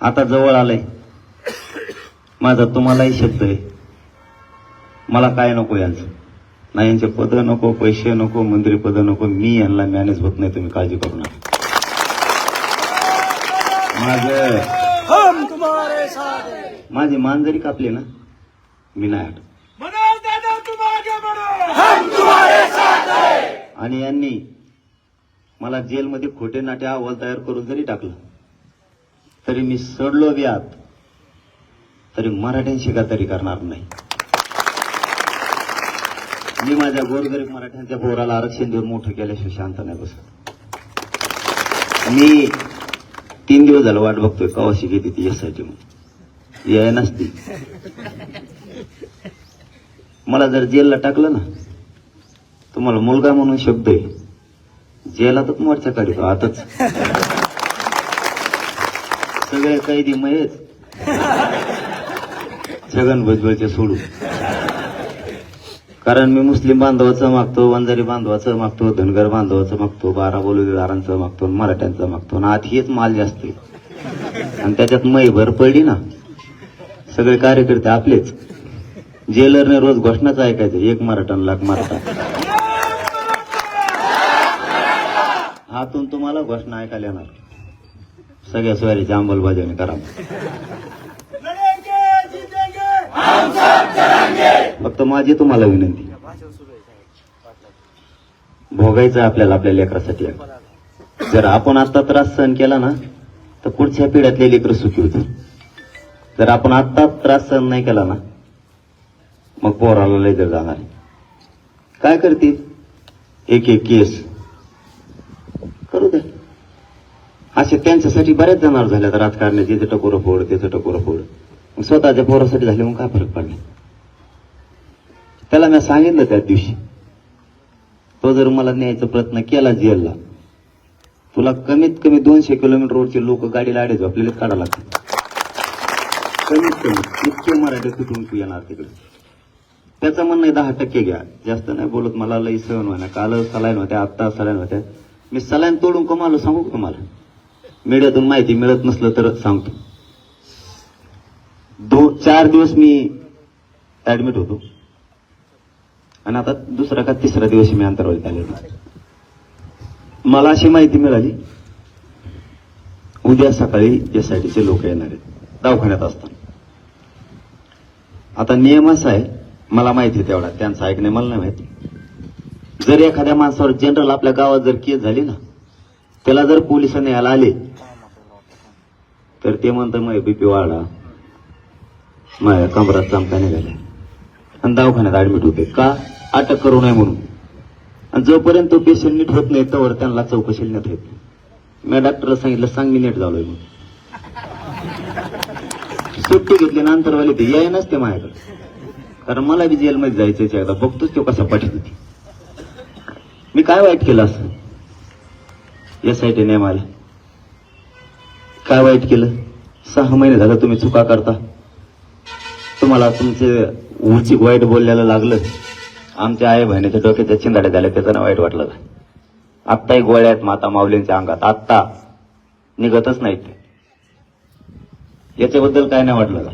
आता जवळ आलंय. माझा तुम्हालाही शब्द आहे. मला काय नको यांचं? नाही यांचे पद नको पैसे नको मंत्री पद नको मी यांना मॅनेज होत नाही तुम्ही काळजी करू नका. माझ माझी मान जरी कापली ना मी नाही हटत. आणि यांनी मला जेलमध्ये खोटे नाटे अहवाल तयार करून जरी टाकलं तरी मी सडलो बी आत तरी मराठ्यांशी तरी करणार नाही. मी माझ्या गोरगरीब मराठ्यांच्या पोराला आरक्षण देऊन मोठं केल्याशिवाय शांत नाही बसत. मी तीन दिवस झालं वाट बघतोय कवाशी घेते ती एस आय टी याय नसती. मला जर जेलला टाकलं ना तुम्हाला मुलगा म्हणून शब्द आहे. जेलातच मोर्चा काढतो आताच. सगळे कैदी मयच छगन भुजबळचे सोडू. कारण मी मुस्लिम बांधवाचं मागतो वंजारी बांधवाचं मागतो धनगर बांधवाचं मागतो बारा बोलुदारांचं मागतो मराठ्यांचं मागतो. आणि आधीच हेच माल जास्त आणि त्याच्यात मै भर पडली ना. सगळे कार्यकर्ते आपलेच. जेलरने रोज घोषणाच ऐकायचं एक मराठा लाख मराठा. हातून तुम्हाला घोषणा ऐकायला येणार. सगळ्या स्वारीची अंमलबजावणी करा. फक्त माझी तुम्हाला विनंती. भोगायचं आपल्याला आपल्या लेकरासाठी जर आपण आता त्रास सहन केला ना तर पुढच्या पिढ्यातले लेकर सुखी होतील. जर आपण आता त्रास सहन नाही केला ना मग पोराला लय जर जाणार काय करतील? एक एक केस. करू द्या. असे त्यांच्यासाठी बऱ्याच जनावर झाल्यात राजकारणाचे इथे टकोरं फोड त्याचं टकोरं फोड. स्वतःच्या पोरासाठी झाले मग काय फरक पडला? त्याला मी सांगितलं त्या दिवशी तो जर मला न्यायचा प्रयत्न केला जेलला तुला कमीत कमी दोनशे किलोमीटरवरचे लोक गाडीला अडेच आपल्याला काढा लागतील. कमीत कमी इतके मराठी कुठून तू येणार तिकडे? त्याचं म्हणणं आहे दहा टक्के घ्या. जास्त नाही बोलत मला लई सहन होण्या काल सलाईन होत्या आत्ता सलाईन होत्या. मी सलाईन तोडून कमालो सांगू का तुम्हाला? मीडियातून माहिती मिळत नसलं तर सांगतो. दो चार दिवस मी ऍडमिट होतो. आणि आता दुसरा का तिसरा दिवस मी अंतरावलीत आलेलो मला अशी माहिती मिळाली उद्या सकाळी एस आय टीचे लोक येणार आहेत दवाखान्यात असताना. आता नियम असा आहे मला माहिती तेवढा त्यांचं ऐकणे मला नाही माहिती. जर एखाद्या माणसावर जनरल आपल्या गावात जर केस झाली ना त्याला जर पोलिसांनी यायला आले तर ते म्हणतं मग बीपी वाढा. माझ्या कमरात चमका निघाल्या आणि दवाखान्यात ऍडमिट होते. का? अटक करू नये म्हणून. आणि जोपर्यंत तो पेशंट नीट होत नाही तोवर त्यांना चौकशी नेत येत नाही. मी डॉक्टरला सांगितलं सांग मी नीट झालोय म्हणून. सुट्टी घेतली नंतरवाले ते याय नसते माझ्याकडे. कारण मला बी जेलमध्ये जायचं एकदा बघतोच तो कसा पाठीत होती मी काय वाईट केलं असं एस आय टी नेमाला काय वाईट केलं? सहा महिने झालं तुम्ही चुका करता. तुम्हाला तुमचे उचिक वाईट बोलल्याला लागलं. आमच्या आई बहिणीच्या डोक्याच्या चिंदाड्या झाल्या त्याचं वाईट वाटलं. आत्ता आत्ताही गोळ्या आहेत माता माऊलींच्या अंगात. आत्ता निघतच नाहीत ते. याच्याबद्दल काय नाही वाटलं का?